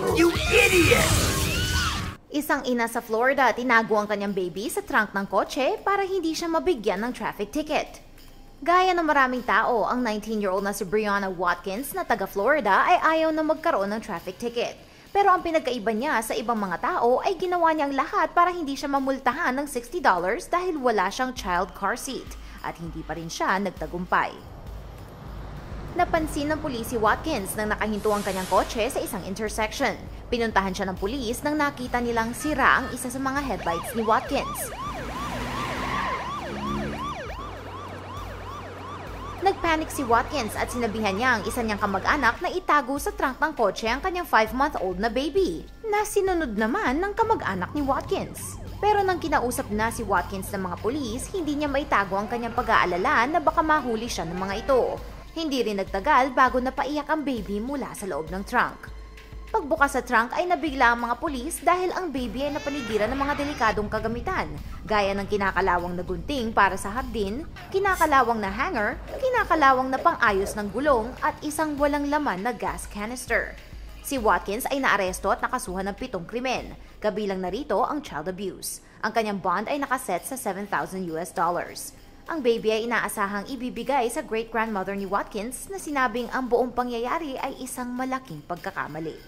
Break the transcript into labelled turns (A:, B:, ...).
A: You idiot!
B: Isang ina sa Florida tinago ang kanyang baby sa trunk ng kotse para hindi siya mabigyan ng traffic ticket. Gaya ng maraming tao, ang 19-year-old na si Brianna Watkins na taga Florida ay ayaw na magkaroon ng traffic ticket. Pero ang pinagkaiba niya sa ibang mga tao ay ginawa niyang lahat para hindi siya mamultahan ng $60 dahil wala siyang child car seat at hindi pa rin siya nagtagumpay. Napansin ng pulis si Watkins nang nakahinto ang kanyang kotse sa isang intersection. Pinuntahan siya ng pulis nang nakita nilang sira ang isa sa mga headlights ni Watkins. Nagpanic si Watkins at sinabihan niya ang isa niyang kamag-anak na itago sa trunk ng kotse ang kanyang 5-month-old na baby, na sinunod naman ng kamag-anak ni Watkins. Pero nang kinausap na si Watkins ng mga pulis, hindi niya maitago ang kanyang pag-aalala na baka mahuli siya ng mga ito. Hindi rin nagtagal bago napaiyak ang baby mula sa loob ng trunk. Pagbukas sa trunk ay nabigla ang mga pulis dahil ang baby ay napaligiran ng mga delikadong kagamitan, gaya ng kinakalawang na gunting para sa hardin, kinakalawang na hanger, kinakalawang na pang-ayos ng gulong at isang walang laman na gas canister. Si Watkins ay naaresto at nakasuhan ng pitong krimen, kabilang narito ang child abuse. Ang kanyang bond ay nakaset sa 7,000 US dollars. Ang baby ay inaasahang ibibigay sa great-grandmother ni Watkins na sinabing ang buong pangyayari ay isang malaking pagkakamali.